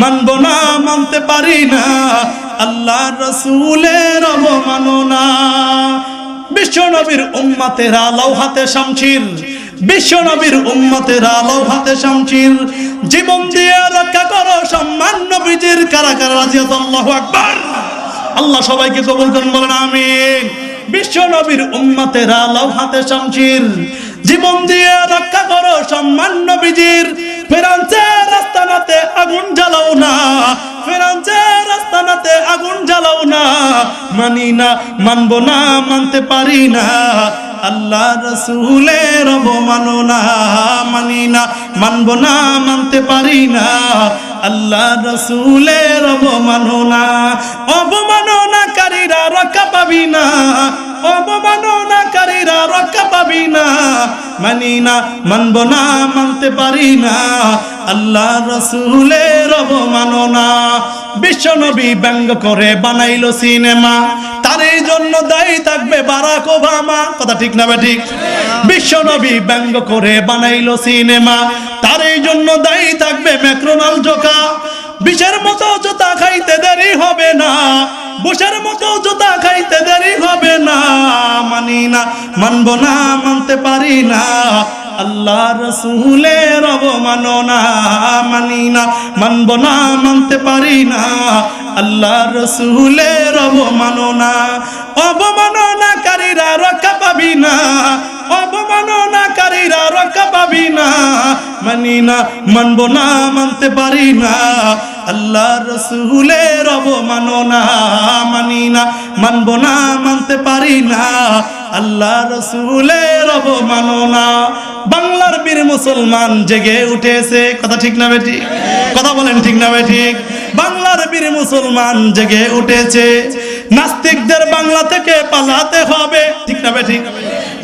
মানব না, মানতে পারি না। আল্লাহ রসুলের অবমাননা। বিশ্ব নবীর উম্মাতেরা হাতে শামচির বিশ্ব নবীর উম্মতেরা হাতে শামচির জীবন দিয়ে রক্ষা করো সম্মান নবীজির কারা কারা রাজিয়াত আল্লাহু আকবার। আল্লাহ সবাইকে কবুল করুন, বলেন আমিন। বিশ্ব নবীর উম্মতেরা হাতে শামচির জীবন দিয়ে রক্ষা করো, সম্মান নবীজির। ফেরান্সের রাস্তানাতে আগুন জ্বালাও না। ফেরান্সের রাস্তানাতে আগুন জ্বালাও না। মানি না, মানবো না, মানতে পারি না। আল্লাহ রসুলের অবমাননা। মানি না, মানব না, মানতে পারি না। আল্লাহ রসুলের অবমাননা, অবমাননাকারীরা রক্ষা পাবি না, অবমাননাকারীরা রক্ষা পাবি না। মানি না, মানব না, মানতে পারি না। আল্লাহ রসুলের অবমাননা। বিশ্বনবী ব্যঙ্গ করে বানাইল সিনেমা। তার এই জন্য দায়ী থাকবে বারাক ওবামা। কথা ঠিক না ঠিক বিশ্বনবী ব্যঙ্গ করে বানাইল সিনেমা। তার এই জন্য দায়ী থাকবে ম্যাক্রোনাল জোকা। বিষের মতো জোতা খাইতে বুসের মতো জুতা খাইতে দেরি হবে না, মানি না, মানব না, মানতে পারি না। আল্লাহ রসুলের অবমাননা, মানি না, মানব না, মানতে পারি না। আল্লাহ রসুলের অবমাননা, অবমাননাকারীরা রক্ষা পাবি না, অবমাননাকারীরা রক্ষা পাবি না। মানি না, মানব না, মানতে পারি না। আল্লাহ রসুলের অবমাননা মানি না, মানব না, মানতে পারি না। আল্লাহ রসুলের অবমাননা। বাংলার বীর মুসলমান জেগে উঠেছে। কথা ঠিক না বেটি কথা বলেন ঠিক না বেটি বাংলার বীর মুসলমান জেগে উঠেছে। নাস্তিকদের বাংলা থেকে পালাতে হবে। ঠিক না বেটি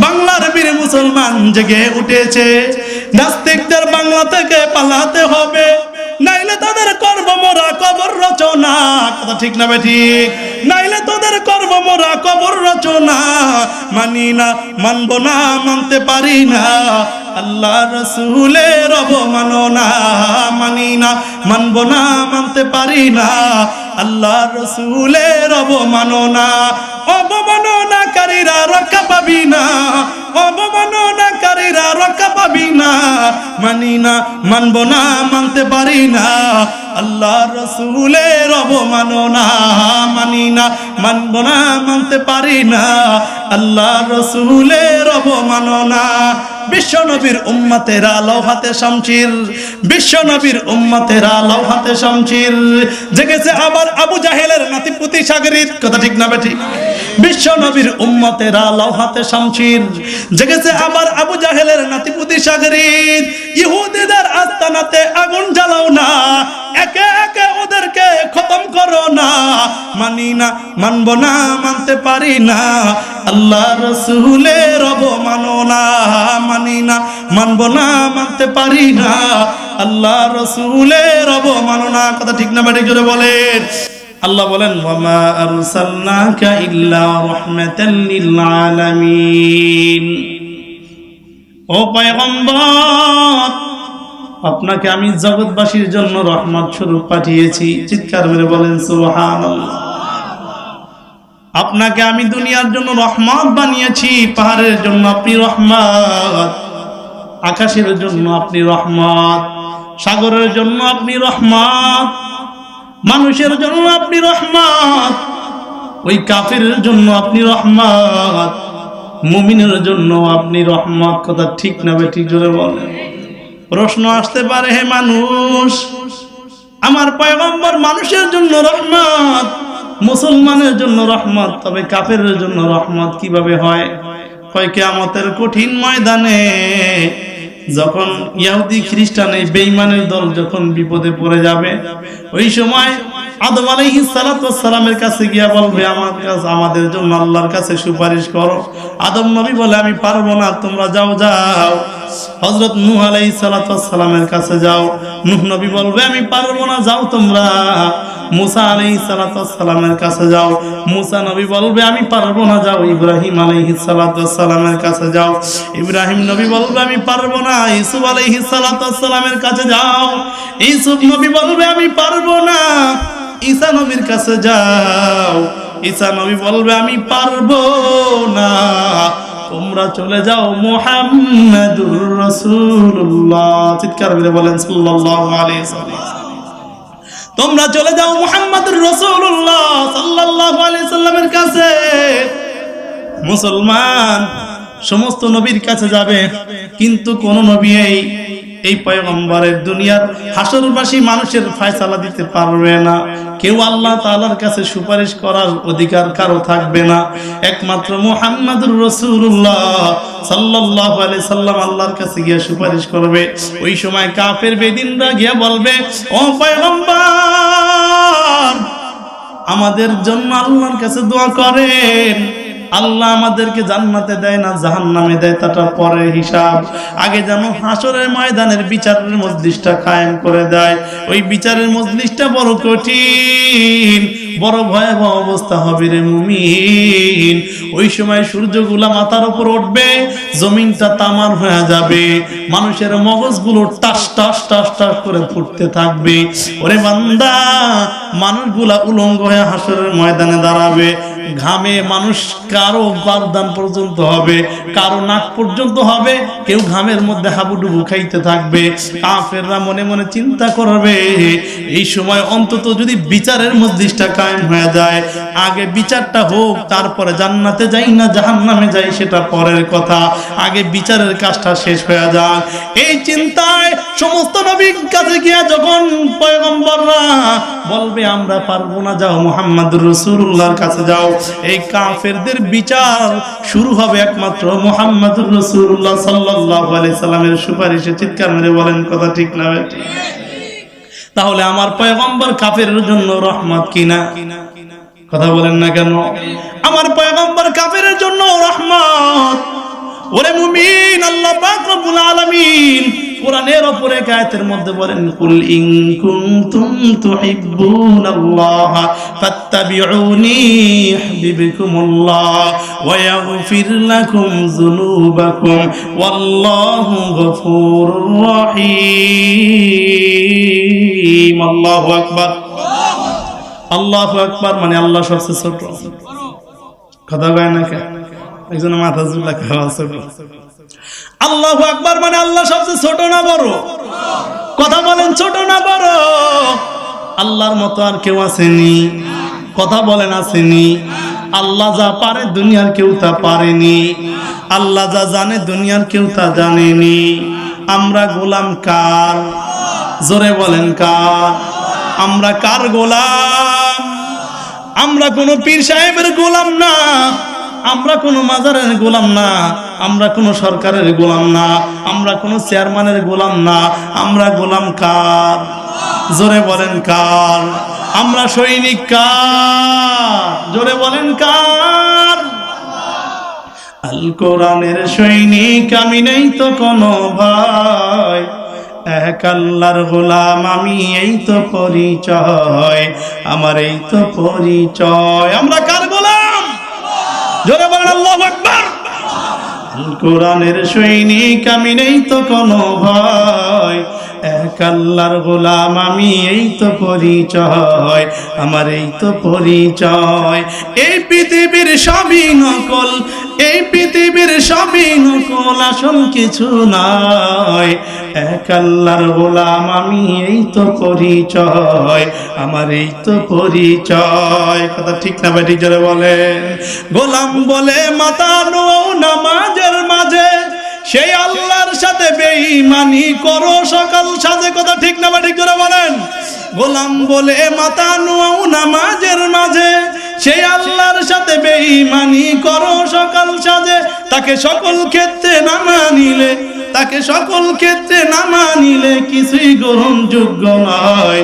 বাংলার বীর মুসলমান জেগে উঠেছে। নাস্তিকদের বাংলা থেকে পালাতে হবে। নাইলে তাদের কর্ম মোরা কবর রচনা। কথা ঠিক না বেটি নাইলে তোদের কর্ম মোরা কবর রচনা। মানি না, মানব না, মানতে পারি না। আল্লাহ রসুলের অবমাননা। মানি না, মানব না, মানতে পারি না। আল্লাহ রসুলের অবমাননা। অবমাননাকারীরা রক্ষা পাবি না। না মানি না মানব না, মানতে পারি না। আল্লাহ রসুলের অবমাননা মানি না মানব না, মানতে পারি না। আল্লাহ রসুলের অবমাননা বিশ্ব নবীর উম্মতেরা লৌহাতে শামচির বিশ্ব নবীর উম্মতেরা লৌহাতে শামচির জেগেছে আবার আবু জাহেলের নাতিপুতি সাগরিত কথা ঠিক না বেঠিক বিশ্ব নবীর উম্মতেরা লৌহাতে শামচির জেগেছে আবার আবু জাহেলের নাতিপুতি সাগরিত ইহুদিদের আস্তানাতে আগুন জ্বালাও না। একে একে ওদেরকে খতম করো না। মানি না, মানব না, মানতে পারি না। আল্লাহ রসুলের অবমাননা মানি না, মানব না, মানতে পারি না। আল্লাহ রসুলের অবমাননা কথা ঠিক না বাড়ি জোরে বলেন। আল্লাহ বলেন আপনাকে আমি জগৎবাসীর জন্য রহমত স্বরূপ পাঠিয়েছি। চিৎকার করে বলেন, সুবহানাল্লাহ। আপনাকে আমি দুনিয়ার জন্য রহমত বানিয়েছি, পাহাড়ের জন্য আপনি রহমত, আকাশের জন্য আপনি রহমত, সাগরের জন্য আপনি রহমত মানুষের জন্য আপনি রহমত, ওই কাফের জন্য আপনি রহমত, মুমিনের জন্য আপনি রহমত। কথা ঠিক না বেঠিক জোরে বলেন। প্রশ্ন আসতে পারে, হে মানুষ, আমার পয়গম্বর মানুষের জন্য রহমত, মুসলমানের জন্য রহমত, তবে কাফের জন্য রহমত কীভাবে হয়? কয় কেয়ামতের কঠিন ময়দানে যখন ইয়াহুদি খ্রিস্টান এই বেইমানের দল যখন বিপদে পড়ে যাবে, ওই সময় আদম আলাইহিস সালামের কাছে গিয়া বলবে, আমার কাছে আমাদের জন্য আল্লাহর কাছে সুপারিশ করো। আদম নবী বলে, আমি পারব না, তোমরা যাও যাও। হজরত নূহ আলাই সালামের কাছে যাও। নূহ নবী বলবে, আমি পারব না, যাও তোমরা। মুসা আলাই সালামের কাছে যাও। মুসা নবী বলবে, আমি পারব না, যাও। ইব্রাহিম আলাইহি সালামের কাছে যাও। ইব্রাহিম নবী বলবে, আমি পারব না। ইসুফ আলাইহি সালামের কাছে যাও। ইসুফ নবী বলবে, আমি পারব না। ঈসা নবীর কাছে যাও। ঈসা নবী বলবে, আমি পারব না। তোমরা চলে যাও মোহাম্মদুর রাসূলুল্লাহ। চিৎকার করে বলেন সাল্লাল্লাহু আলাইহি তোমরা চলে যাও মোহাম্মদুর রাসূলুল্লাহ সাল্লাল্লাহু আলাইহি সাল্লামের কাছে। মুসলমান, সমস্ত নবীর কাছে যাবে, কিন্তু কোন নবী এই এই পয়গম্বরের দুনিয়ার হাসরবাসী মানুষের ফয়সালা দিতে পারবে না। কেউ আল্লাহ তাআলার কাছে সুপারিশ করার অধিকার কারও থাকবে না। একমাত্র মোহাম্মদুর রসুল্লাহ সাল্লাল্লাহু আলাইহি সাল্লাম আল্লাহর কাছে গিয়ে সুপারিশ করবে। ওই সময় কাফের বেদিনরা গিয়ে বলবে, ও পয়গম্বর, আমাদের জন্য আল্লাহর কাছে দোয়া করেন। আল্লাহ আমাদেরকে জান্নাতে দেয় না, জাহান্নামে দেয় তাটা পরের হিসাব। আগে যেন হাসরের ময়দানের বিচারের মজলিসটা কায়েম করে দেয়। ওই বিচারের মজলিসটা বড় কঠিন, বড় ভয়াবহ অবস্থা হবে রে মুমিন। ওই সময় সূর্যগুলা মাথার উপর উঠবে, জমিনটা তামার হয়ে যাবে। মানুষের মগজগুলো টাস টাস টাস টাস করে ফুটতে থাকবে। ওরে বান্দা, মানুষগুলা উলঙ্গ হয়ে হাসরের ময়দানে দাঁড়াবে। ঘামে মানুষ কারও বারদান পর্যন্ত হবে, কারও নাক পর্যন্ত হবে, কেউ ঘামের মধ্যে হাবুডুবু খাইতে থাকবে, কাফেররা মনে মনে চিন্তা করবে, এই সময় অন্তত যদি বিচারের মধ্যিটা কায়েম হয়ে যায়, আগে বিচারটা হোক, তারপরে জান্নাতে যাই না জাহান্নামে যাই, সেটা পরের কথা, আগে বিচারের কাজটা শেষ হয়ে যাক। এই চিন্তায় সমস্ত নবীর কাছে গিয়া যখন পয়গম্বররা বলবে, আমরা পারব না, যাও মোহাম্মদুর রসুল্লাহর কাছে যাও। এই কাফেরদের বিচার শুরু হবে একমাত্র মোহাম্মদুর রসুল্লাহ সাল্লাহ সাল্লামের সুপারিশে। চিৎকার মেরে বলেন, কথা ঠিক না তাহলে আমার পয়গম্বর কাফের জন্য রহমত কিনা কথা বলেন না কেন? আমার পয়গম্বর কাফের জন্য রহমত। ওরে মুমিন, আল্লাহ পাক রব্বুল আলামিন কোরআনের উপরে আয়াতের মধ্যে বলেন, কুল ইন কুনতুম তুহিব্বুনাল্লাহ ফাত্তাবিউনি ইউহিব্বুকুমুল্লাহ ওয়া ইয়াগফির লাকুম যুনুবাকুম ওয়াল্লাহু গফুরুর রহিম। আল্লাহু আকবার। আল্লাহু আকবার মানে আল্লাহ সবচেয়ে ছোট। কথা কয় না কে? একজন মাথা ছোট আল্লাহু আকবার মানে আল্লাহ সবচেয়ে ছোট না বড়? কথা বলেন ছোট না বড়? আল্লাহর মতো আর কেউ আসেনি। কথা বলেন আসেনি। আল্লাহ যা পারে দুনিয়ার কেউ তা পারেনি। আল্লাহ যা জানে দুনিয়ার কেউ তা জানেনি। আমরা গোলাম কার? জোরে বলেন কার? আমরা কার গোলাম? আমরা কোনো পীর সাহেবের গোলাম না। আমরা কোনো মাজারের গোলাম না, আমরা কোনো সরকারের গোলাম না, আমরা কোনো চেয়ারম্যানের গোলাম না, আমরা গোলাম কার? জোরে বলেন কার? আমরা সৈনিক কার? জোরে বলেন কার? আল কোরআনের সৈনিক আমি নেই তো কোনো ভাই এক আল্লাহর গোলাম আমি এই তো পরিচয়, আমার এই তো পরিচয়। আমরা জোরে বলেন, আল্লাহু আকবার। কোরআনের সৈনিক আমি নেই তো কোনো ভয়। এক আল্লাহর গোলাম আমি এই তো পরিচয়, আমার এই তো পরিচয়। এই পৃথিবীর সবই নকল এই পৃথিবীর সবই নকল আসল কিছু নয়। এক আল্লাহর গোলাম, আমি এই তো পরিচয়, আমার এই তো পরিচয়। কথা ঠিক না বেটি জোরে বলেন। গোলাম বলে, মাতা মাতানো নামাজের মাঝে, সেই আল্লাহর সাথে বেঈমানি করো, সকাল সাজে। কথা ঠিক না বেটি জোরে বলেন। গোলাম বলে, মাতা মাতানো নামাজের মাঝে সেই আল্লাহর সাথে বেঈমানি করো, সকাল সাজে। তাকে সকল ক্ষেত্রে না মানিলে, তাকে সকল ক্ষেত্রে না মানিলে কিছুই গ্রহণযোগ্য নয়।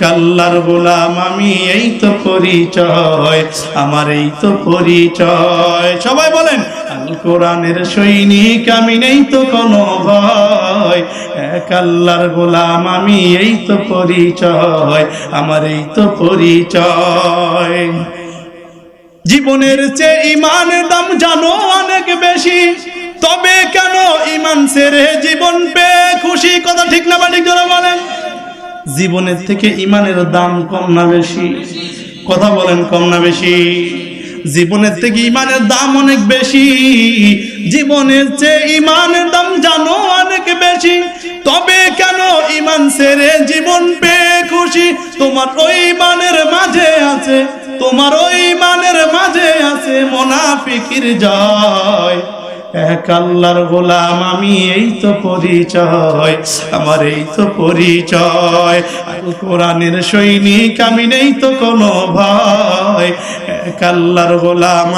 কাল্লার গোলাম আমি, এই তো পরিচয়, আমার এই তো পরিচয়। সবাই বলেন, আল কোরআনের সৈনিক আমি, নেই তো কোনো ভয়। এক আল্লাহর গোলাম আমি, এই তো পরিচয়, আমার এই তো পরিচয়। জীবনের চেয়ে ইমানের দাম জানো অনেক বেশি। তবে কেন ইমান সেরে জীবন পেয়ে খুশি? কথা ঠিক না বা ঠিক জোরে বলেন। জীবনের থেকে ইমানের দাম কম না বেশি। কথা বলেন কম না বেশি। জীবনের থেকে ইমানের দাম অনেক বেশি। জীবনের চেয়ে ইমানের দাম জানো অনেক বেশি। তবে কেন ইমান সেরে জীবন পেয়ে খুশি? তোমার ওই ইমানের মাঝে আছে তোমার ওই মানের মাঝে আছে মোনাফিকির জয়। এক আল্লাহর গোলাম, আমি এই তো পরিচয়, আমার এই তো পরিচয়। কোরআনের সৈনিক, আমি নেই তো কোনো ভয়। এক আল্লাহর গোলাম